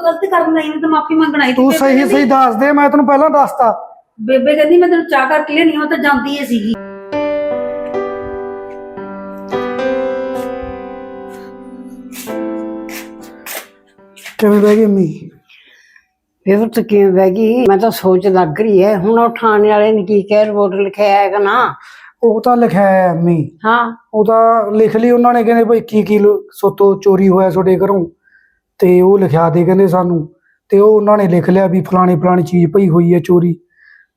ਤਾਂ ਗਲਤੀ ਕਰਨ ਲਈ ਮੈਂ ਤਾਂ ਮਾਫੀ ਮੰਗਣਾ ਹੀ ਤੂੰ ਸਹੀ ਸਹੀ ਦੱਸ ਦੇ ਮੈਂ ਤੈਨੂੰ ਪਹਿਲਾਂ ਦੱਸਤਾ। ਬੇਬੇ ਕਹਿੰਦੀ ਮੈਂ ਤੈਨੂੰ ਚਾਹ ਕਰਕੇ ਲਿਆਣੀ ਉਹ ਤਾਂ ਜਾਂਦੀ ਏ ਸੀਗੀ। ਕਿਵੇਂ ਬਹਿ ਗਈ ਅੰਮੀ? ਫਿਰ ਤਾਂ ਕਿਵੇਂ ਬਹਿ ਗਈ? ਮੈਂ ਤਾਂ ਸੋਚ ਲੱਗ ਰਹੀ ਹੈ ਹੁਣ ਉਹ ਥਾਣੇ ਵਾਲੇ ਨੇ ਕੀ ਕਹਿ ਰਿਪੋਰਟ ਲਿਖਿਆ ਹੈਗਾ ਨਾ? ਉਹ ਤਾਂ ਲਿਖਿਆ ਹੈ ਅੰਮੀ। ਹਾਂ। ਉਹ ਤਾਂ ਲਿਖ ਲਈ ਉਹਨਾਂ ਨੇ ਕਹਿੰਦੇ ਭਾਈ ਕੀ ਕੀ ਸੋਤੋ ਚੋਰੀ ਹੋਇਆ ਤੁਹਾਡੇ ਘਰੋਂ। ਤੇ ਉਹ ਲਿਖਿਆ ਦੇ ਕਹਿੰਦੇ ਸਾਨੂੰ, ਤੇ ਉਹ ਉਹਨਾਂ ਨੇ ਲਿਖ ਲਿਆ ਵੀ ਫਲਾਣੀ ਫਲਾਣੀ ਚੀਜ਼ ਪਈ ਹੋਈ ਹੈ ਚੋਰੀ,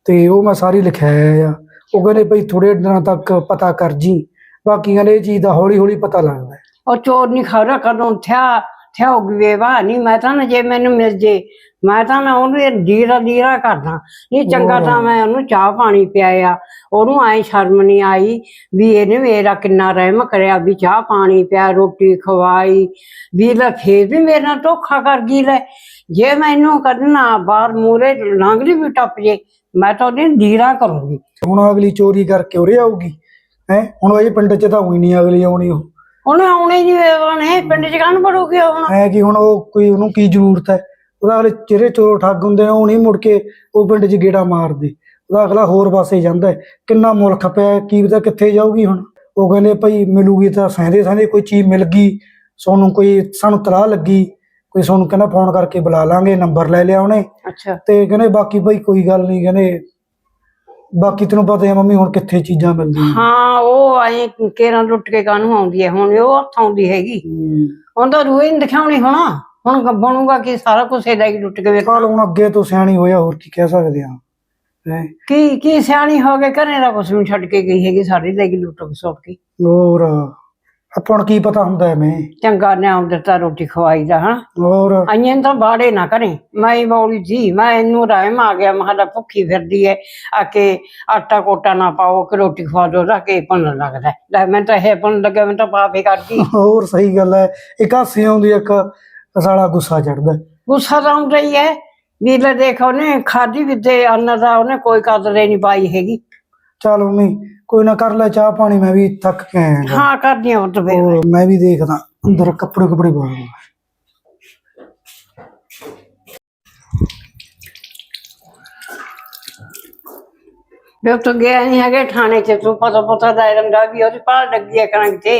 ਤੇ ਉਹ ਮੈਂ ਸਾਰੀ ਲਿਖਿਆ ਆ ਉਹ ਕਹਿੰਦੇ ਭਾਈ ਥੋੜੇ ਦਿਨਾਂ ਤੱਕ ਪਤਾ ਕਰ ਜੀ ਬਾਕੀ ਕਹਿੰਦੇ ਇਹ ਚੀਜ਼ ਦਾ ਹੌਲੀ ਹੌਲੀ ਪਤਾ ਲੱਗਦਾ ਹੈ। ਉਹ ਚੋਰ ਨਹੀਂ ਖਬਰ ਕਦੋਂ ਥਿਆ ਥਿਆ ਹੋ ਵੇਵਾ ਨਹੀਂ ਮੈਂ ਤਾਂ ਨਾ ਜੇ ਮੈਨੂੰ ਮਿਲ ਜੇ ਮੈਂ ਤਾਂ ਨਾ ਉਹਨੂੰ ਇਹ ਦੀਰਾ ਦੀਰਾ ਕਰਦਾ। ਨਹੀਂ ਚੰਗਾ ਤਾਂ ਮੈਂ ਉਹਨੂੰ ਚਾਹ ਪਾਣੀ ਪਿਆਇਆ। ਉਹਨੂੰ ਆਈ ਸ਼ਰਮ ਨਹੀਂ ਆਈ ਵੀ ਇਹਨੇ ਮੇਰਾ ਕਿੰਨਾ ਰਹਿਮ ਕਰਿਆ ਵੀ ਚਾਹ ਪਾਣੀ ਪਿਆ ਰੋਟੀ ਖਵਾਈ ਵੀ ਲੈ ਫੇਰ ਵੀ ਮੇਰੇ ਨਾਲ ਧੋਖਾ ਕਰ ਗਈ ਲੈ। ਜੇ ਮੈਨੂੰ ਕੱਢਣਾ ਬਾਹਰ ਮੂਰੇ ਲਾਂਗਲੀ ਵੀ ਟੱਪ ਜੇ ਮੈਂ ਤਾਂ ਉਹਨੇ ਦੀਰਾ ਕਰੂੰਗੀ। ਹੁਣ ਅਗਲੀ ਚੋਰੀ ਕਰਕੇ ਉਰੇ ਆਊਗੀ। ਹੈ? ਹੁਣ ਇਹ ਪਿੰਡ 'ਚ ਤਾਂ ਹੋਈ ਨਹੀਂ ਅਗਲੀ ਆਉਣੀ ਉਹ। ਉਹਨੇ ਆਉਣੇ ਨਹੀਂ ਉਹਨੇ ਪਿੰਡ ਚ ਕਾਹਨ ਪੜੂਗੀ ਹੁਣ ਹੈ ਕਿ ਹੁਣ ਉਹ ਕੋਈ ਉਹਨੂੰ ਕੀ ਜ਼ਰੂਰਤ ਹੈ? ਉਹਦਾ ਅਗਲੇ ਚਿਹਰੇ ਚੋਰ ਠੱਗ ਹੁੰਦੇ ਨੇ ਉਹ ਨਹੀਂ ਮੁੜ ਕੇ ਉਹ ਪਿੰਡ 'ਚ ਗੇੜਾ ਮਾਰਦੇ। ਉਹਦਾ ਅਗਲਾ ਹੋਰ ਪਾਸੇ ਜਾਂਦਾ ਹੈ। ਕਿੰਨਾ ਮੁੱਲ ਖਪਿਆ ਕੀ ਪਤਾ ਕਿੱਥੇ ਜਾਊਗੀ ਹੁਣ। ਉਹ ਕਹਿੰਦੇ ਭਾਈ ਮਿਲੂਗੀ ਤਾਂ ਸਹਿੰਦੇ ਸਹਿੰਦੇ ਕੋਈ ਚੀਜ਼ ਮਿਲ ਗਈ ਸਾਨੂੰ ਕੋਈ ਸਾਨੂੰ ਤਲਾਹ ਲੱਗੀ ਕੋਈ ਸਾਨੂੰ ਕਹਿੰਦਾ ਫੋਨ ਕਰਕੇ ਬੁਲਾ ਲਾਂਗੇ ਨੰਬਰ ਲੈ ਲਿਆ ਉਹਨੇ। ਅੱਛਾ। ਤੇ ਕਹਿੰਦੇ ਬਾਕੀ ਭਾਈ ਕੋਈ ਗੱਲ ਨਹੀਂ ਕਹਿੰਦੇ ਬਾਕੀ ਤੈਨੂੰ ਪਤਾ ਹੈ ਮੰਮੀ ਹੁਣ ਕਿੱਥੇ ਚੀਜ਼ਾਂ ਮਿਲਦੀਆਂ। ਹਾਂ ਉਹ ਐ ਕੇਰਾਂ ਲੁੱਟ ਕੇ ਕਾਹਨੂੰ ਆਉਂਦੀ ਹੈ ਹੁਣ ਉਹ ਹੱਥ ਆਉਂਦੀ ਹੈਗੀ। ਹੂੰ। ਹੁਣ ਤਾਂ ਰੂਹ ਹੀ ਨੀ ਦਿਖਾਉਣੀ ਹੁਣ। ਹੁਣ ਕ- ਬਣੂਗਾ ਕਿ? ਸਾਰਾ ਕੁਝ ਇਹਦਾ ਹੀ ਲੁੱਟ ਕੇ ਵੇਖ ਹੁਣ ਅੱਗੇ ਤੋਂ ਸਿਆਣੀ ਹੋਇਆ ਹੋਰ ਕੀ ਕਹਿ ਸਕਦੇ ਆ। ਹੈ? ਕੀ ਕੀ ਸਿਆਣੀ ਹੋ ਕੇ ਘਰੇ ਦਾ ਕੁਛ ਨੂੰ ਛੱਡ ਕੇ ਗਈ ਹੈਗੀ ਸਾਰੀ ਲੈ ਗਈ ਲੁੱਟ ਖਸੁੱਟ ਕੇ ਹੋਰ ਆਪਾਂ ਨੂੰ ਕੀ ਪਤਾ ਹੁੰਦਾ ਐ ਮੈਂ ਚੰਗਾ ਨਿਆਮ ਦਿੱਤਾ ਰੋਟੀ ਖਵਾਈ ਦਾ ਹਾਂ? ਹੋਰ। ਆਈਆਂ ਤਾਂ ਬਾੜੇ ਨਾ ਕਰੇ। ਮੈਂ ਹੀ ਬੋਲੀ ਜੀ ਮੈਂ ਇਹਨੂੰ ਰਾਇਮ ਆ ਗਿਆ ਮਹਾਲਾ ਭੁੱਖੀ ਫਿਰਦੀ ਹੈ ਆ ਕੇ ਆਟਾ ਕੋਟਾ ਨਾ ਪਾਓ ਕਿ ਰੋਟੀ ਖਵਾ ਦੋ ਰਾ ਕੇ ਪਨ ਲੱਗਦਾ। ਲੈ ਮੈਂ ਤਾਂ ਇਹ ਪਨ ਲੱਗਿਆ ਮੈਂ ਤਾਂ ਪਾਪੇ ਕਰਦੀ। ਹੋਰ ਸਹੀ ਗੱਲ ਹੈ ਇੱਕ ਹਾਸੀ ਆਉਂਦੀ ਇੱਕ ਸਾਲਾ ਗੁੱਸਾ ਚੜਦਾ ਗੁੱਸਾ ਤਾਂ ਆਉਂਦਾ ਹੀ ਹੈ। ਵੀ ਲੈ ਦੇਖੋ ਨੇ ਖਾਦੀ ਵੀ ਤੇ ਅੰਨ ਦਾ ਉਹਨੇ ਕੋਈ ਕਦਰ ਨਹੀਂ ਪਾਈ ਹੈਗੀ। ਚਲ ਮੰਮੀ ਕੋਈ ਨਾ ਕਰ ਲੈ ਚਾਹ ਪਾਣੀ ਮੈਂ ਵੀ ਥੱਕ ਕੇ ਆਇਆ ਗਾ। ਹਾਂ ਕਰਦੀ ਹਾਂ ਤਾਂ ਫਿਰ। ਹੋਰ ਮੈਂ ਵੀ ਦੇਖਦਾ ਅੰਦਰ ਕੱਪੜੇ ਕੱਪੜੇ ਪਾ ਲਵਾਂ। ਵੀ ਤਾਂ ਗਿਆ ਨਹੀਂ ਹੈਗੇ ਥਾਣੇ ਚ। ਤੂੰ ਪਤਾ ਪਤਾ ਦਾ ਰੰਗਾ ਵੀ ਉਹਦੀ ਪਾਲ ਲੱਗੀ ਹੈ ਕਣਕ ਤੇ।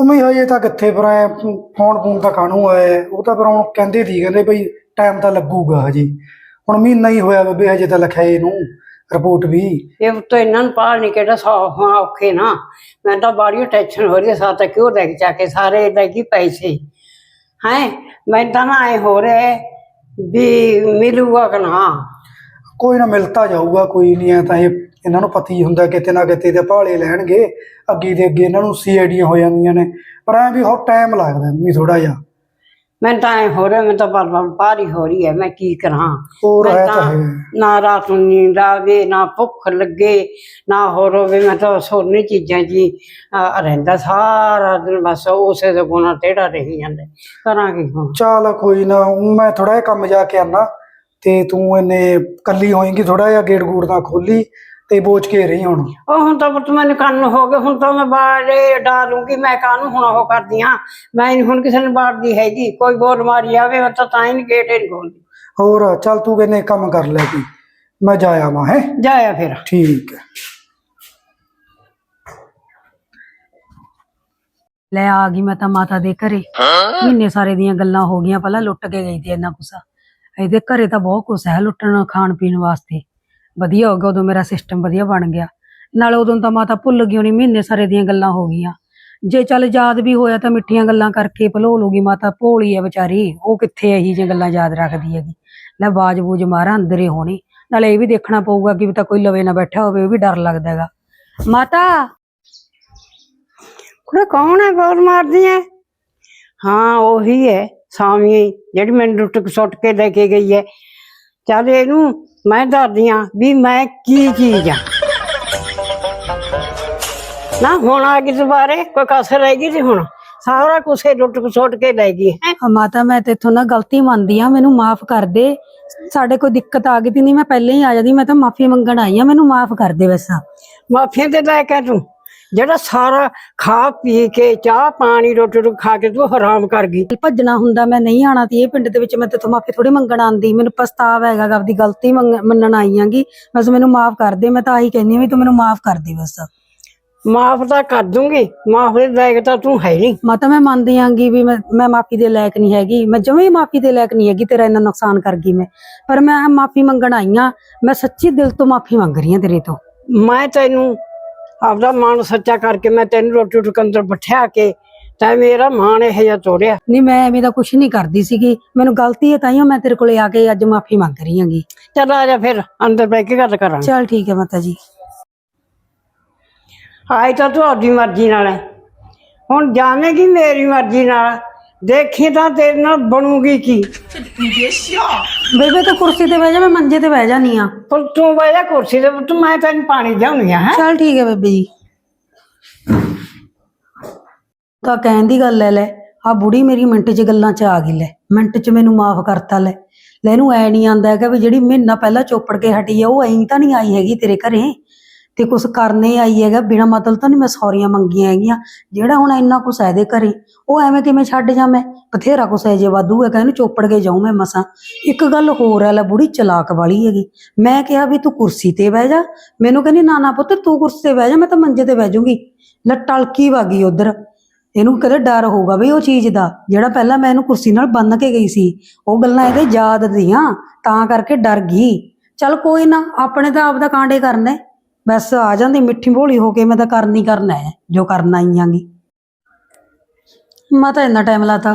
ਮੰਮੀ ਹਜੇ ਤਾਂ ਕਿੱਥੇ ਪਰ ਆਇਆ ਫੋਨ ਫੋਨ ਤਾਂ ਕਾਹਨੂੰ ਆਇਆ ਉਹ ਤਾਂ ਪਰ ਹੁਣ ਕਹਿੰਦੇ ਸੀ ਕਹਿੰਦੇ ਭਈ ਟਾਈਮ ਤਾਂ ਲੱਗੂਗਾ ਹਜੇ। ਹੁਣ ਮਹੀਨਾ ਹੀ ਹੋਇਆ ਬੇਬੇ ਹਜੇ ਤਾਂ ਲਿਖਿਆ ਇਹਨੂੰ ਰਿਪੋਰਟ ਵੀ। ਇਹ ਉੱਤੋਂ ਇਹਨਾਂ ਨੂੰ ਪਾਲ ਨਹੀਂ ਕਿਹੜਾ ਸੌ ਹਾਂ ਔਖੇ ਨਾ। ਮੈਂ ਤਾਂ ਬਾੜੀ ਟੈਨਸ਼ਨ ਹੋ ਰਹੀ ਹੈ ਸਾਥ ਕਿਉਂ ਲੈ ਜਾ ਕੇ ਸਾਰੇ ਲੈ ਗਈ ਪੈਸੇ। ਹੈ ਮੈਂ ਤਾਂ ਨਾ ਐ ਹੋ ਰਿਹਾ ਵੀ ਮਿਲੂਗਾ ਕਿ ਨਾ। ਕੋਈ ਨਾ ਮਿਲਤਾ ਜਾਊਗਾ ਕੋਈ ਨਹੀਂ ਐ ਤਾਂ ਇਹ ਇਹਨਾਂ ਨੂੰ ਪਤਾ ਹੁੰਦਾ ਕਿਤੇ ਨਾ ਕਿਤੇ ਤੇ ਭਾਲੇ ਲੈਣਗੇ। ਅੱਗੇ ਦੇ ਅੱਗੇ ਇਹਨਾਂ ਨੂੰ ਸੀਆਈਡੀਆਂ ਹੋ ਜਾਂਦੀਆਂ ਨੇ। ਪਰ ਐ ਵੀ ਹੋਰ ਟਾਈਮ ਲੱਗਦਾ ਮੰਮੀ ਥੋੜਾ ਜਿਹਾ। ਮੈਂ ਤਾਂ ਐ ਹੋ ਰਿਹਾ ਮੈਂ ਤਾਂ ਪਰ ਪਾਰੀ ਹੋ ਰਹੀ ਹੈ ਮੈਂ ਕੀ ਕਰਾਂ? ਹੋਰ ਮੈਂ ਹੈ ਤਾਂ ਨਾ ਰਾਤ ਨੂੰ ਨੀਂਦ ਆਵੇ ਨਾ ਭੁੱਖ ਲੱਗੇ ਨਾ ਹੋਰ ਹੋਵੇ ਮੈਂ ਤਾਂ ਸੋਨੀ ਚੀਜ਼ਾਂ ਜੀ ਰਹਿੰਦਾ ਸਾਰਾ ਦਿਨ ਬਸ ਉਸੇ ਦੇ ਗੁਣਾ ਟੇੜਾ ਰਹੀ ਜਾਂਦਾ। ਕਰਾਂਗੇ ਹੁਣ? ਚੱਲ ਕੋਈ ਨਾ ਮੈਂ ਥੋੜਾ ਜਿਹਾ ਕੰਮ ਜਾ ਕੇ ਆਣਾ ਤੇ ਤੂੰ ਇਹਨੇ ਕੱਲੀ ਹੋਏਗੀ ਥੋੜਾ ਜਿਹਾ ਗੇਟ ਗੂੜ ਦਾ ਖੋਲੀ ਤੇ ਬੋਚ ਕੇ ਰਹੀ ਹੁਣ। ਉਹ ਹੁਣ ਤਾਂ ਪੁੱਤ ਮੈਨੂੰ ਕੰਨ ਹੋ ਗਏ ਹੁਣ ਤਾਂ ਮੈਂ ਬਾੜੇ ਡਾਲੂੰਗੀ ਮੈਂ ਕਾਹਨੂੰ ਹੁਣ ਉਹ ਕਰਦੀ ਹਾਂ? ਮੈਂ ਨੀ ਹੁਣ ਕਿਸੇ ਨੂੰ ਬਾੜਦੀ ਹੈਗੀ ਕੋਈ ਬੋਲ ਮਾਰੀ ਆਵੇ ਮੈਂ ਤਾਂ ਤਾਂ ਹੀ ਨੀ ਗੇਟ ਹੀ ਖੋਲਦੀ। ਹੋਰ ਚੱਲ ਤੂੰ ਕਹਿੰਨੇ ਕੰਮ ਕਰ ਲੈ ਕੋਈ ਮੈਂ ਜਾ ਆਵਾਂ ਹੈ? ਜਾਇਆ ਫਿਰ। ਠੀਕ ਹੈ। ਲੈ ਆ ਗਈ ਮੈਂ ਤਾਂ ਮਾਤਾ ਦੇ ਘਰੇ। ਮਹੀਨੇ ਸਾਰੇ ਦੀਆਂ ਗੱਲਾਂ ਹੋ ਗਈਆਂ ਪਹਿਲਾਂ ਲੁੱਟ ਕੇ ਗਈ ਤੇ ਇੰਨਾ ਕੁਸਾ ਇਹਦੇ ਘਰੇ ਤਾਂ ਬਹੁਤ ਕੁਛ ਹੈ ਲੁੱਟਣ ਖਾਣ ਪੀਣ ਵਾਸਤੇ। ਵਧੀਆ ਹੋ ਗਿਆ ਉਦੋਂ ਮੇਰਾ ਸਿਸਟਮ ਵਧੀਆ ਬਣ ਗਿਆ। ਨਾਲੇ ਉਦੋਂ ਤਾਂ ਮਾਤਾ ਭੁੱਲ ਗਈ ਹੋਣੀ ਮਹੀਨੇ ਸਾਰੇ ਦੀਆਂ ਗੱਲਾਂ ਹੋ ਗਈਆਂ। ਜੇ ਚੱਲ ਯਾਦ ਵੀ ਹੋਇਆ ਤਾਂ ਮਿੱਠੀਆਂ ਗੱਲਾਂ ਕਰਕੇ ਭਲੋ ਲੂਗੀ ਮਾਤਾ ਭੋਲੀ ਹੈ ਵਿਚਾਰੀ ਉਹ ਕਿੱਥੇ ਇਹੀ ਜਿਹੀਆਂ ਗੱਲਾਂ ਯਾਦ ਰੱਖਦੀ ਹੈਗੀ? ਲੈ ਬਾਜ ਬੂਜ ਮਾਰਾ ਅੰਦਰ ਹੀ ਹੋਣੀ। ਨਾਲੇ ਇਹ ਵੀ ਦੇਖਣਾ ਪਊਗਾ ਕਿ ਵੀ ਤਾਂ ਕੋਈ ਲਵੇ ਨਾ ਬੈਠਾ ਹੋਵੇ ਉਹ ਵੀ ਡਰ ਲੱਗਦਾ ਹੈਗਾ। ਮਾਤਾ! ਕੁੜੇ ਕੌਣ ਹੈ ਬੋਲ ਮਾਰਦੀ ਹੈ ਹਾਂ ਉਹੀ ਹੈ ਸਾਵੀਂ ਜਿਹੜੀ ਮੈਨੂੰ ਕੇ ਸੁੱਟ ਕੇ ਲੈ ਕੇ ਗਈ ਹੈ ਚੱਲ ਇਹਨੂੰ ਮੈਂ ਦੱਸਦੀ ਹਾਂ ਵੀ ਮੈਂ ਕੀ ਚੀਜ਼ ਆ। ਨਾ ਹੁਣ ਆ ਗਈ ਦੁਬਾਰੇ ਕੋਈ ਕਸਰ ਰਹਿ ਗਈ ਸੀ ਹੁਣ। ਸਾਰਾ ਕੁਛ ਲੁੱਟ ਕੇ ਸੁੱਟ ਕੇ ਲੈ ਗਈ। ਹੈ ਆ ਮਾਤਾ ਮੈਂ ਤੇਥੋਂ ਨਾ ਗਲਤੀ ਮੰਨਦੀ ਆ ਮੈਨੂੰ ਮਾਫ ਕਰ ਦੇ। ਸਾਡੇ ਕੋਈ ਦਿੱਕਤ ਆ ਗਈ ਤੀ ਨਹੀਂ ਮੈਂ ਪਹਿਲਾਂ ਹੀ ਆ ਜਾਂਦੀ ਮੈਂ ਤਾਂ ਮਾਫੀ ਮੰਗਣ ਆਈ ਆ ਮੈਨੂੰ ਮਾਫ ਕਰ ਦੇ ਵੈਸਾ ਮਾਫੀਆਂ ਤੇ ਲੈ ਕੇ ਤੂੰ। ਜਿਹੜਾ ਸਾਰਾ ਖਾ ਪੀ ਕੇ ਚਾਹ ਪਾਣੀ ਰੋਟੀ ਰੋਟੀ ਖਾ ਕੇ ਤੂੰ ਹਰਾਮ ਕਰ ਗਈ। ਭੱਜਣਾ ਹੁੰਦਾ ਮੈਂ ਨਹੀਂ ਆਣਾ ਤੀ ਇਹ ਪਿੰਡ ਦੇ ਵਿੱਚ ਮੈਂ ਤੇਥੋਂ ਮਾਫੀ ਥੋੜੀ ਮੰਗਣ ਆਂਦੀ ਮੈਨੂੰ ਪਛਤਾਵਾ ਹੈਗਾ ਆਪਦੀ ਗਲਤੀ ਮੰਨਣ ਆਈ ਆਂਗੀ ਬਸ ਮੈਨੂੰ ਮਾਫ ਕਰ ਦੇ ਮੈਂ ਤਾਂ ਆਹੀ ਕਹਿੰਦੀ ਵੀ ਤੂੰ ਮੈਨੂੰ ਮਾਫ ਕਰ ਦੇ ਬਸ। ਮਾਫ ਤਾਂ ਕਰ ਦੂੰਗੀ ਮਾਫ ਦੇ ਲਾਇਕ ਤਾਂ ਤੂੰ ਹੈ ਨਹੀਂ ਮੈਂ ਤਾਂ ਮੈਂ ਮੰਨਦੀ ਆਂਗੀ ਵੀ ਮੈਂ ਮੈਂ ਮਾਫੀ ਦੇ ਲਾਇਕ ਨਹੀਂ ਹੈਗੀ। ਮੈਂ ਜਮੇ ਮਾਫੀ ਦੇ ਲਾਇਕ ਨਹੀਂ ਹੈਗੀ ਤੇਰਾ ਇੰਨਾ ਨੁਕਸਾਨ ਕਰ ਗਈ ਮੈਂ। ਪਰ ਮੈਂ ਮਾਫੀ ਮੰਗਣ ਆਈ ਆਂ ਮੈਂ ਸੱਚੀ ਦਿਲ ਤੋਂ ਮਾਫੀ ਮੰਗ ਰਹੀ ਹਾਂ ਤੇਰੇ ਤੋਂ। ਮੈਂ ਤੈਨੂੰ ਆਪਦਾ ਮਨ ਸੱਚਾ ਕਰਕੇ ਮੈਂ ਤੈਨੂੰ ਰੋਟੀ ਅੰਦਰ ਬਿਠਾ ਕੇ ਤੈਂ ਮੇਰਾ ਮਾਣ ਇਹ ਜਿਹਾ ਤੋੜਿਆ। ਨਹੀਂ ਮੈਂ ਐਵੇਂ ਦਾ ਕੁਝ ਨਹੀਂ ਕਰਦੀ ਸੀਗੀ। ਮੈਨੂੰ ਗਲਤੀ ਹੈ ਤਾਈਓ ਮੈਂ ਤੇਰੇ ਕੋਲੇ ਆ ਕੇ ਅੱਜ ਮਾਫੀ ਮੰਗ ਰਹੀ ਆਂਗੀ ਚੱਲ ਆ ਜਾ ਫਿਰ ਅੰਦਰ ਬੈ ਕੇ ਗੱਲ ਕਰਾਂਗੇ। ਚਲ ਠੀਕ ਹੈ ਮਾਤਾ ਜੀ। ਆਈ ਤਾਂ ਤੁਹਾਡੀ ਮਰਜ਼ੀ ਨਾਲ ਹੈ। ਹੁਣ ਜਾਵੇਂਗੀ ਮੇਰੀ ਮਰਜ਼ੀ ਨਾਲ? ਦੇਖੀ ਤਾਂ ਤੇਰੇ ਨਾਲ ਬਣੂਗੀ ਕੀ? ਬੇਬੇ ਤੂੰ ਕੁਰਸੀ ਤੇ ਬਹਿ ਜਾ ਮੈਂ ਮੰਜੇ ਤੇ ਬਹਿ ਜਾਨੀ ਆ ਪਰ ਤੂੰ ਬਹਿ ਜਾ ਕੁਰਸੀ ਤੇ ਤੂੰ ਮੈਂ ਤੈਨੂੰ ਪਾਣੀ ਜਾਉਣੀ ਆ ਹੈ? ਚਲ ਠੀਕ ਹੈ ਬੇਬੇ ਜੀ। ਤਾਂ ਕਹਿਣ ਦੀ ਗੱਲ ਹੈ ਲੈ ਆ ਬੁੜੀ ਮੇਰੀ ਮਿੰਟ 'ਚ ਗੱਲਾਂ 'ਚ ਆ ਗਈ ਲੈ ਮਿੰਟ 'ਚ ਮੈਨੂੰ ਮਾਫ ਕਰਤਾ ਲੈ। ਲੈ ਇਹਨੂੰ ਐ ਨਹੀਂ ਆਂਦਾ ਹੈਗਾ ਵੀ ਜਿਹੜੀ ਮਹੀਨਾ ਪਹਿਲਾਂ ਚੋਪੜ ਕੇ ਹਟੀ ਆ ਉਹ ਐਂ ਤਾਂ ਨਹੀਂ ਆਈ ਹੈਗੀ ਤੇਰੇ ਘਰੇ। ਤੇ ਕੁਛ ਕਰਨੇ ਆਈ ਹੈਗਾ, ਬਿਨਾ ਮਤਲਬ ਤਾਂ ਨਹੀਂ ਮੈਂ ਸੌਰੀਆਂ ਮੰਗੀਆਂ ਹੈਗੀਆਂ। ਜਿਹੜਾ ਹੁਣ ਇੰਨਾ ਕੁਛ ਹੈ ਇਹਦੇ ਘਰੇ, ਉਹ ਐਵੇਂ ਕਿਵੇਂ ਛੱਡ ਜਾ ਮੈਂ? ਬਥੇਰਾ ਕੁਛ ਹੈ ਜੇ ਵਾਧੂ ਹੈਗਾ ਇਹਨੂੰ ਚੋਪੜ ਕੇ ਜਾਉਂ ਮੈਂ ਮਸਾਂ। ਇੱਕ ਗੱਲ ਹੋਰ ਹੈ, ਲੈ ਬੁੜੀ ਚਲਾਕ ਵਾਲੀ ਹੈਗੀ। ਮੈਂ ਕਿਹਾ ਵੀ ਤੂੰ ਕੁਰਸੀ ਤੇ ਬਹਿ ਜਾ। ਮੈਨੂੰ ਕਹਿੰਦੀ, ਨਾ ਨਾ ਪੁੱਤ, ਤੂੰ ਕੁਰਸੀ ਤੇ ਬਹਿ ਜਾ, ਮੈਂ ਤਾਂ ਮੰਜੇ ਤੇ ਬਹਿ ਜਾਊਂਗੀ। ਲੈ ਟਲਕੀ ਵਾਗੀ ਉਧਰ। ਇਹਨੂੰ ਕਦੇ ਡਰ ਹੋਊਗਾ ਬਈ ਉਹ ਚੀਜ਼ ਦਾ, ਜਿਹੜਾ ਪਹਿਲਾਂ ਮੈਂ ਇਹਨੂੰ ਕੁਰਸੀ ਨਾਲ ਬੰਨ ਕੇ ਗਈ ਸੀ। ਉਹ ਗੱਲਾਂ ਇਹਦੇ ਯਾਦ ਦੀਆਂ, ਤਾਂ ਕਰਕੇ ਡਰ ਗਈ। ਚੱਲ ਕੋਈ ਨਾ, ਆਪਣੇ ਤਾਂ ਆਪ ਦਾ ਕਾਂਡੇ ਕਰਨਾ ਬਸ ਆ ਜਾਂਦੀ ਮਿੱਠੀ ਭੋਲੀ ਹੋ ਕੇ ਮੈਂ ਤਾਂ ਕਰਨੀ ਕਰਨਾ ਹੈ ਜੋ ਕਰਨਾ ਹੀ ਆਂਗੀ। ਮੈਂ ਤਾਂ ਇੰਨਾ ਟਾਈਮ ਲਾਤਾ।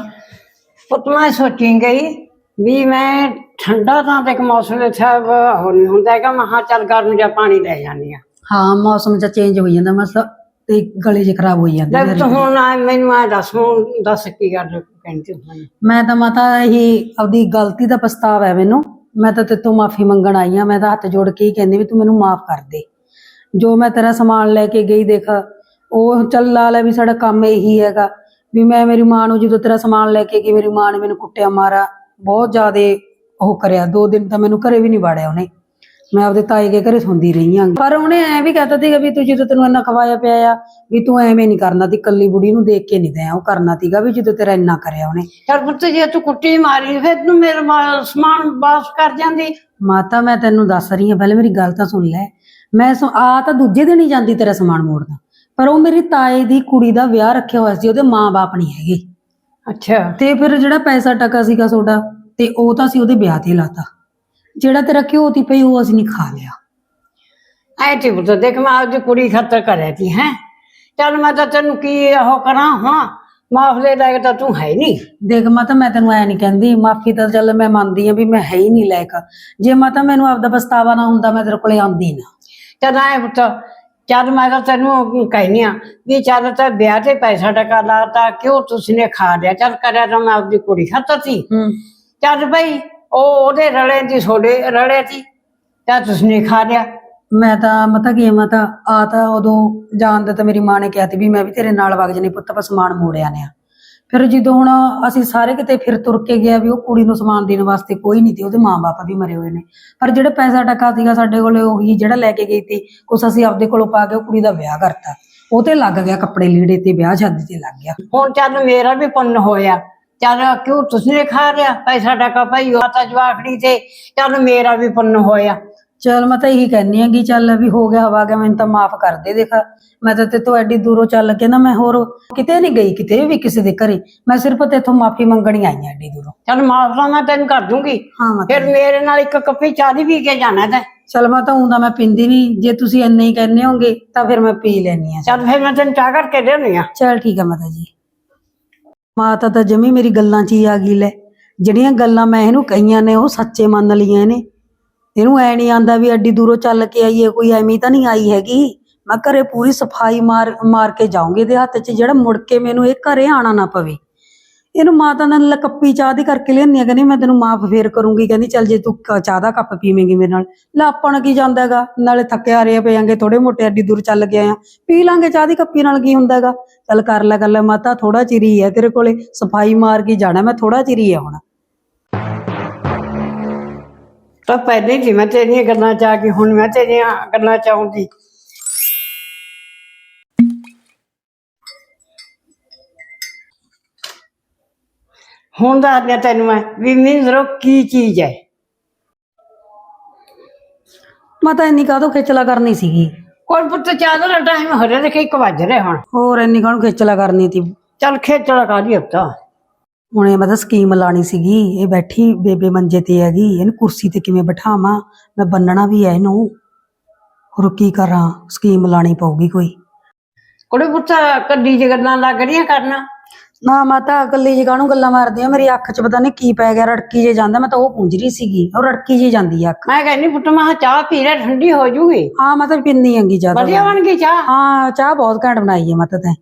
ਪੁੱਤ ਮੈਂ ਸੋਚੀ ਗਈ ਵੀ ਮੈਂ ਠੰਡਾ ਤਾਂ ਤੇ ਮੌਸਮ ਸਾਹਿਬ ਹੋ ਨਹੀਂ ਹੁੰਦਾ ਹੈਗਾ। ਮਹਾ ਚੱਲ ਗਰਮ ਜਿਹਾ ਪਾਣੀ ਲੈ ਜਾਂਦੀ ਆ ਹਾਂ ਮੌਸਮ ਚ ਚੇਂਜ ਹੋਈ ਜਾਂਦਾ ਮਸਲਾ ਤੇ ਗਲੇ 'ਚ ਖਰਾਬ ਹੋਈ ਜਾਂਦੇ ਲੈ ਤੂੰ ਹੁਣ ਆ ਮੈਨੂੰ ਆ ਦੱਸ ਹੁਣ ਦੱਸ ਕੀ ਗੱਲ ਕਹਿੰਦੀ ਹੁਣ ਮੈਂ ਤਾਂ ਮਾਤਾ ਇਹੀ ਆਪਦੀ ਗਲਤੀ ਦਾ ਪਛਤਾਵਾ ਹੈ ਮੈਨੂੰ। ਮੈਂ ਤਾਂ ਤੇਤੋਂ ਮਾਫੀ ਮੰਗਣ ਆਈ ਆ ਮੈਂ ਤਾਂ ਹੱਥ ਜੋੜ ਕੇ ਹੀ ਕਹਿੰਦੀ ਵੀ ਤੂੰ ਮੈਨੂੰ ਮਾਫ ਕਰ ਦੇ। ਜੋ ਮੈਂ ਤੇਰਾ ਸਮਾਨ ਲੈ ਕੇ ਗਈ ਦੇਖ ਉਹ ਚੱਲ ਲਾ ਲੈ ਵੀ ਸਾਡਾ ਕੰਮ ਇਹੀ ਹੈਗਾ। ਵੀ ਮੈਂ ਮੇਰੀ ਮਾਂ ਨੂੰ ਜਦੋਂ ਤੇਰਾ ਸਮਾਨ ਲੈ ਕੇ ਗਈ ਮੇਰੀ ਮਾਂ ਨੇ ਮੈਨੂੰ ਕੁੱਟਿਆ ਮਾਰਾ। ਬਹੁਤ ਜ਼ਿਆਦੇ ਉਹ ਕਰਿਆ। ਦੋ ਦਿਨ ਤਾਂ ਮੈਨੂੰ ਘਰੇ ਵੀ ਨਹੀਂ ਵਾੜਿਆ ਉਹਨੇ। ਮੈਂ ਆਪਦੇ ਤਾਏ ਦੇ ਘਰੇ ਸੁਣਦੀ ਰਹੀ ਹਾਂ ਪਰ ਉਹਨੇ ਐ ਵੀ ਕਹਤਾ ਸੀਗਾ ਵੀ ਤੂੰ ਜਦੋਂ ਤੈਨੂੰ ਇੰਨਾ ਖਵਾਇਆ ਪਿਆ ਆ ਵੀ ਤੂੰ ਐਵੇਂ ਨਹੀਂ ਕਰਨਾ ਤੀ ਕੱਲੀ ਬੁੜੀ ਨੂੰ ਦੇਖ ਕੇ ਨਹੀਂ ਦਿਆਂ। ਉਹ ਕਰਨਾ ਤੀਗਾ ਵੀ ਜਦੋਂ ਤੇਰਾ ਇੰਨਾ ਕਰਿਆ ਉਹਨੇ। ਚੱਲ ਪੁੱਤ ਜੇ ਤੂੰ ਕੁੱਟੀ ਮਾਰੀ ਫਿਰ ਤੂੰ ਮੇਰਾ ਸਮਾਨ ਵਾਪਸ ਕਰ ਜਾਂਦੀ। ਮਾਤਾ ਮੈਂ ਤੈਨੂੰ ਦੱਸ ਰਹੀ ਹਾਂ ਪਹਿਲੇ ਮੇਰੀ ਗੱਲ ਤਾਂ ਸੁਣ ਲੈ। ਮੈਂ ਸੁ- ਆ ਤਾਂ ਦੂਜੇ ਦਿਨ ਹੀ ਜਾਂਦੀ ਤੇਰਾ ਸਮਾਨ ਮੋੜਦਾ। ਪਰ ਉਹ ਮੇਰੀ ਤਾਏ ਦੀ ਕੁੜੀ ਦਾ ਵਿਆਹ ਰੱਖਿਆ ਹੋਇਆ ਸੀ ਉਹਦੇ ਮਾਂ-ਬਾਪ ਨਹੀਂ ਹੈਗੇ। ਅੱਛਾ। ਤੇ ਫਿਰ ਜਿਹੜਾ ਪੈਸਾ ਟਕਾ ਸੀਗਾ ਤੁਹਾਡਾ ਤੇ ਉਹ ਤਾਂ ਅਸੀਂ ਉਹਦੇ ਵਿਆਹ ਤੇ ਲਾਤਾ। ਜਿਹੜਾ ਤੇਰਾ ਘਿਓ ਤੀ ਪਈ ਉਹ ਅਸੀਂ ਨਹੀਂ ਖਾ ਲਿਆ। ਐ ਤੇ ਪੁੱਤ ਦੇਖ ਮੈਂ ਆਪਦੀ ਕੁੜੀ ਖਾਤਰ ਕਰਿਆ ਤੀ ਹੈ। ਚੱਲ ਮੈਂ ਤਾਂ ਤੈਨੂੰ ਕੀ ਉਹ ਕਰਾਂ ਹਾਂ? ਮਾਫ ਦੇ ਲਾਇਕ ਤਾਂ ਤੂੰ ਹੈ ਨਹੀਂ। ਦੇਖ ਮਾਤਾ ਮੈਂ ਤੈਨੂੰ ਐ ਨਹੀਂ ਕਹਿੰਦੀ ਮਾਫੀ ਤਾਂ ਚੱਲ ਮੈਂ ਮੰਨਦੀ ਆ ਵੀ ਮੈਂ ਹੈ ਹੀ ਨਹੀਂ ਲਾਇਕ। ਜੇ ਮਾਤਾ ਮੈਨੂੰ ਆਪਦਾ ਪਛਤਾਵਾ ਨਾ ਹੁੰਦਾ ਮੈਂ ਤੇਰੇ ਕੋਲੇ ਆਉਂਦੀ ਨਾ। ਚੱਲ ਐ ਪੁੱਤ। ਚੱਲ ਮੈਂ ਤਾਂ ਤੈਨੂੰ ਕਹਿਨੀ ਆ ਵੀ ਚੱਲ ਤਾਂ ਵਿਆਹ ਤੇ ਪੈਸਾ ਟਕਾ ਲਾਤਾ ਕਿਉਂ ਤੁਸੀਂ ਨੇ ਖਾ ਲਿਆ? ਚੱਲ ਕਰਿਆ ਤਾਂ ਮੈਂ ਆਪਦੀ ਕੁੜੀ ਖਾਤਰ ਸੀ। ਹੂੰ। ਚੱਲ ਬਈ ਉਹ ਉਹਦੇ ਰਲੇ ਦੀ ਛੋੜੇ ਰਲੇ ਸੀ ਤਾਂ ਤੁਸੀਂ ਨੇ ਖਾ ਲਿਆ। ਮੈਂ ਤਾਂ ਮਤਾ ਕੀ ਆ, ਮੈਂ ਤਾਂ ਆ ਤਾਂ ਉਦੋਂ ਜਾਣਦਾ ਤਾਂ ਮੇਰੀ ਮਾਂ ਨੇ ਕਿਹਾ ਸੀ ਵੀ ਮੈਂ ਵੀ ਤੇਰੇ ਨਾਲ ਵਗ ਜਨੇ ਪੁੱਤ ਆਪਾਂ ਸਮਾਨ ਮੋੜਿਆ ਨੇ ਆ। ਫਿਰ ਜਦੋਂ ਹੁਣ ਅਸੀਂ ਸਾਰੇ ਕਿਤੇ ਫਿਰ ਤੁਰ ਕੇ ਗਿਆ ਵੀ ਉਹ ਕੁੜੀ ਨੂੰ ਸਮਾਨ ਦੇਣ ਵਾਸਤੇ ਕੋਈ ਨਹੀਂ ਤੇ ਉਹਦੇ ਮਾਂ-ਬਾਪ ਵੀ ਮਰੇ ਹੋਏ ਨੇ। ਪਰ ਜਿਹੜਾ ਪੈਸਾ ਟਕਾ ਸੀਗਾ ਸਾਡੇ ਕੋਲੇ, ਉਹੀ ਜਿਹੜਾ ਲੈ ਕੇ ਗਈ ਸੀ, ਕੁਛ ਅਸੀਂ ਆਪਦੇ ਕੋਲੋਂ ਪਾ ਕੇ ਉਹ ਕੁੜੀ ਦਾ ਵਿਆਹ ਕਰਤਾ। ਉਹ ਤੇ ਲੱਗ ਗਿਆ ਕੱਪੜੇ ਲੀੜੇ ਤੇ, ਵਿਆਹ ਸ਼ਾਦੀ ਤੇ ਲੱਗ ਗਿਆ। ਹੁਣ ਚੱਲ ਮੇਰਾ ਵੀ ਪੁੰਨ ਹੋਇਆ। ਚੱਲ ਕਿਉਂ ਤੁਸੀਂ ਨੇ ਖਾ ਲਿਆ ਪੈਸਾ ਟਕਾ ਭਾਈ, ਉਹ ਤਾਂ ਜਵਾਖੜੀ ਤੇ। ਚੱਲ ਮੇਰਾ ਵੀ ਪੁੰਨ ਹੋਇਆ। ਚਲ ਮੈਂ ਤਾਂ ਇਹੀ ਕਹਿੰਨੀ ਆ ਕਿ ਚੱਲ ਵੀ ਹੋ ਗਿਆ ਹਵਾ ਗਿਆ ਮੈਨੂੰ ਤਾਂ ਮਾਫ ਕਰ ਦੇ ਦੇਖ। ਮੈਂ ਤਾਂ ਤੇਤੋਂ ਐਡੀ ਦੂਰੋਂ ਚੱਲ ਕੇ ਨਾ ਮੈਂ ਹੋਰ ਕਿਤੇ ਨਹੀਂ ਗਈ ਕਿਤੇ ਵੀ ਕਿਸੇ ਦੇ ਘਰੇ। ਮੈਂ ਸਿਰਫ ਤੇਥੋਂ ਮਾਫੀ ਮੰਗਣੀ ਆਈ ਆ ਐਡੀ ਦੂਰੋਂ। ਚੱਲ ਮਾਫ ਤਾਂ ਮੈਂ ਤੈਨੂੰ ਕਰ ਦੂੰਗੀ। ਹਾਂ ਮੈਂ ਫਿਰ ਮੇਰੇ ਨਾਲ ਇੱਕ ਕੱਪੀ ਚਾਹ ਦੀ ਪੀ ਕੇ ਜਾਣਾ ਤੈਂ। ਚਲ ਮੈਂ ਤਾਂ ਊਂ ਮੈਂ ਪਿੰਦੀ ਨਹੀਂ ਜੇ ਤੁਸੀਂ ਇੰਨੇ ਹੀ ਕਹਿੰਦੇ ਹੋਗੇ ਤਾਂ ਫਿਰ ਮੈਂ ਪੀ ਲੈਣੀ ਆ। ਚੱਲ ਫਿਰ ਮੈਂ ਤੈਨੂੰ ਚਾਹ ਕਰਕੇ ਦੇਣੀ ਆ। ਚਲ ਠੀਕ ਆ ਮਾਤਾ ਜੀ। ਮਾਤਾ ਤਾਂ ਜਮੀ ਮੇਰੀ ਗੱਲਾਂ 'ਚ ਹੀ ਆ ਗਈ ਲੈ। ਜਿਹੜੀਆਂ ਗੱਲਾਂ ਮੈਂ ਇਹਨੂੰ ਕਹੀਆਂ ਨੇ ਉਹ ਸੱਚੇ ਮੰਨ ਲਈਆਂ ਇਹਨੇ ਇਹਨੂੰ ਐ ਨਹੀਂ ਆਂਦਾ ਵੀ ਐਡੀ ਦੂਰੋਂ ਚੱਲ ਕੇ ਆਈਏ, ਕੋਈ ਐਵੇਂ ਤਾਂ ਨਹੀਂ ਆਈ ਹੈਗੀ। ਮੈਂ ਘਰੇ ਪੂਰੀ ਸਫ਼ਾਈ ਮਾਰ ਮਾਰ ਕੇ ਜਾਊਂਗੀ ਇਹਦੇ ਹੱਥ 'ਚ, ਜਿਹੜਾ ਮੁੜ ਕੇ ਮੈਨੂੰ ਇਹ ਘਰੇ ਆਣਾ ਨਾ ਪਵੇ। ਇਹਨੂੰ ਮਾਤਾ ਨਾਲ ਲਕੱਪੀ ਚਾਹ ਦੀ ਕਰਕੇ ਲਿਆਨੀ ਆ, ਕਹਿੰਦੀ ਮੈਂ ਤੈਨੂੰ ਮਾਫ ਫੇਰ ਕਰੂੰਗੀ, ਕਹਿੰਦੀ ਚੱਲ ਜੇ ਤੂੰ ਕ- ਚਾਹ ਦਾ ਕੱਪ ਪੀਵੇਂਗੀ ਮੇਰੇ ਨਾਲ। ਲੈ ਆਪਾਂ ਨੂੰ ਕੀ ਜਾਂਦਾ ਹੈਗਾ? ਨਾਲੇ ਥੱਕੇ ਹਾਰੇ ਪਏਾਂਗੇ ਥੋੜੇ ਮੋਟੇ ਐਡੀ ਦੂਰ ਚੱਲ ਕੇ ਆਏ ਆ। ਪੀ ਲਾਂਗੇ ਚਾਹ ਦੀ ਕੱਪੀ ਨਾਲ ਕੀ ਹੁੰਦਾ ਹੈਗਾ? ਚੱਲ ਕਰ ਲੈ ਗੱਲ, ਮਾਤਾ ਥੋੜਾ ਚਿਰ ਹੀ ਹੈ ਤੇਰੇ ਕੋਲੇ, ਸਫ਼ਾਈ ਮਾਰ ਕੇ ਜਾਣਾ, ਮੈਂ ਥੋੜਾ ਚਿਰ ਹੀ ਆ ਹੁਣ। ਪਰ ਪਹਿਲੇ ਜੀ ਮੈਂ ਤੇਰੀਆਂ ਗੱਲਾਂ ਚ ਆ ਗਈ ਹੁਣ ਮੈਂ ਤੇਰੀਆਂ ਗੱਲਾਂ ਚ ਆਉਂਦੀ। ਹੁਣ ਦੱਸਦੇ ਤੈਨੂੰ ਮੈਂ ਵੀ ਮਿੰਦਰੋ ਕੀ ਚੀਜ਼ ਹੈ। ਮੈਂ ਤਾਂ ਇੰਨੀ ਕਾਹਦੋਂ ਖੇਚਲਾ ਕਰਨੀ ਸੀਗੀ। ਕੋਈ ਪੁੱਤ ਚਾਦਰ ਦਾ ਟਾਈਮ ਹੋ ਰਿਹਾ ਕਿ ਇੱਕ ਵੱਜ ਰਿਹਾ ਹੁਣ। ਹੋਰ ਇੰਨੀ ਕਾਹਨੂੰ ਖੇਚਲਾ ਕਰਨੀ ਸੀ ਚੱਲ ਖੇਚਲਾ ਕਾਹਦੀ ਹੱਤਾ ਹੁਣ ਇਹ ਮੈਂ ਤਾਂ ਸਕੀਮ ਲਾਣੀ ਸੀਗੀ ਇਹ ਬੈਠੀ ਬੇਬੇ ਮੰਜੇ ਤੇ ਹੈਗੀ ਇਹਨੂੰ ਕੁਰਸੀ ਤੇ ਕਿਵੇਂ ਬਿਠਾਵਾਂ ਮੈਂ ਬੰਨਣਾ ਵੀ ਹੈ ਇਹਨੂੰ। ਹੋਰ ਕੀ ਕਰਾਂ ਸਕੀਮ ਲਾਣੀ ਪਊਗੀ ਕੋਈ। ਕੁੜੇ ਪੁੱਤ ਕੱਡੀ ਚ ਗੱਲਾਂ ਲੱਗ ਰਹੀਆਂ ਕਰਨਾ। ਨਾ ਮਾਤਾ ਇਕੱਲੀ ਜੀ ਕਾਹਨੂੰ ਗੱਲਾਂ ਮਾਰਦੀ ਆ ਮੇਰੀ ਅੱਖ 'ਚ ਪਤਾ ਨਹੀਂ ਕੀ ਪੈ ਗਿਆ ਰੜਕੀ ਜੇ ਜਾਂਦਾ ਮੈਂ ਤਾਂ ਉਹ ਪੁੰਝ ਰਹੀ ਸੀਗੀ। ਉਹ ਰੜਕੀ ਜੇ ਜਾਂਦੀ ਆ ਅੱਖ। ਮੈਂ ਕਹਿੰਦੀ ਪੁੱਤ ਮੈਂ ਚਾਹ ਪੀ ਲੈ ਠੰਡੀ ਹੋ ਜੂਗੀ। ਹਾਂ ਮੈਂ ਤਾਂ ਪਿੰਨੀ ਆਂਗੀ ਜ਼ਿਆਦਾ। ਵਧੀਆ ਬਣ ਗਈ ਚਾਹ? ਹਾਂ ਚਾਹ ਬਹੁਤ ਘੈਂਟ ਬਣਾਈ ਹੈ ਮਾਤਾ ਤੈਂ।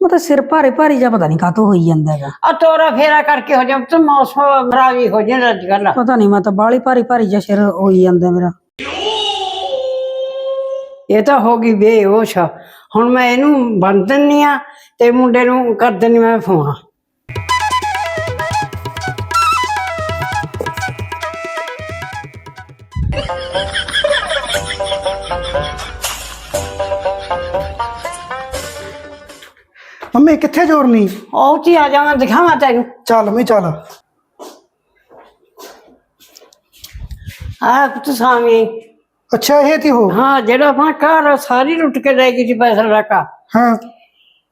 ਮੈਂ ਤਾਂ ਸਿਰ ਭਾਰੇ ਭਾਰੀ ਜਿਹਾ ਪਤਾ ਨਹੀਂ ਕਾਹਤੋਂ ਹੋਈ ਜਾਂਦਾ ਹੈਗਾ। ਆ ਤੋਰਾ ਫੇਰਾ ਕਰਕੇ ਹੋ ਜਾ ਤੇ ਮੌਸਮ ਖਰਾਬੀ ਹੋ ਜਾਂਦਾ ਅੱਜ ਕੱਲ ਪਤਾ ਨਹੀਂ ਮੈਂ ਤਾਂ ਬਾਹਲੀ ਭਾਰੀ ਭਾਰੀ ਜਿਹਾ ਸਿਰ ਹੋਈ ਜਾਂਦਾ ਮੇਰਾ। ਇਹ ਤਾਂ ਹੋ ਗਈ ਬੇਹੋਸ਼। ਹੁਣ ਮੈਂ ਇਹਨੂੰ ਬੰਨ ਦਿੰਨੀ ਆ ਤੇ ਮੁੰਡੇ ਨੂੰ ਕਰ ਦਿੰਨੀ ਮੈਂ ਫੋਨ। ਮੰਮੀ ਕਿੱਥੇ ਜੋੜਨੀ ਉਹ ਚ ਹੀ ਆ ਜਾਵਾਂ ਦਿਖਾਵਾਂ ਤੈਨੂੰ। ਚੱਲ ਮੈਂ ਚੱਲ। ਆ ਪੁੱਤ ਸਾਮੀ ਅੱਛਾ ਇਹ ਤੀ ਹੋ ਹਾਂ ਜਿਹੜਾ ਆਪਣਾ ਘਰ ਸਾਰੀ ਲੁੱਟ ਕੇ ਲੈ ਗਈ ਸੀ ਪੈਸਾ ਰੱਖਾ ਹਾਂ।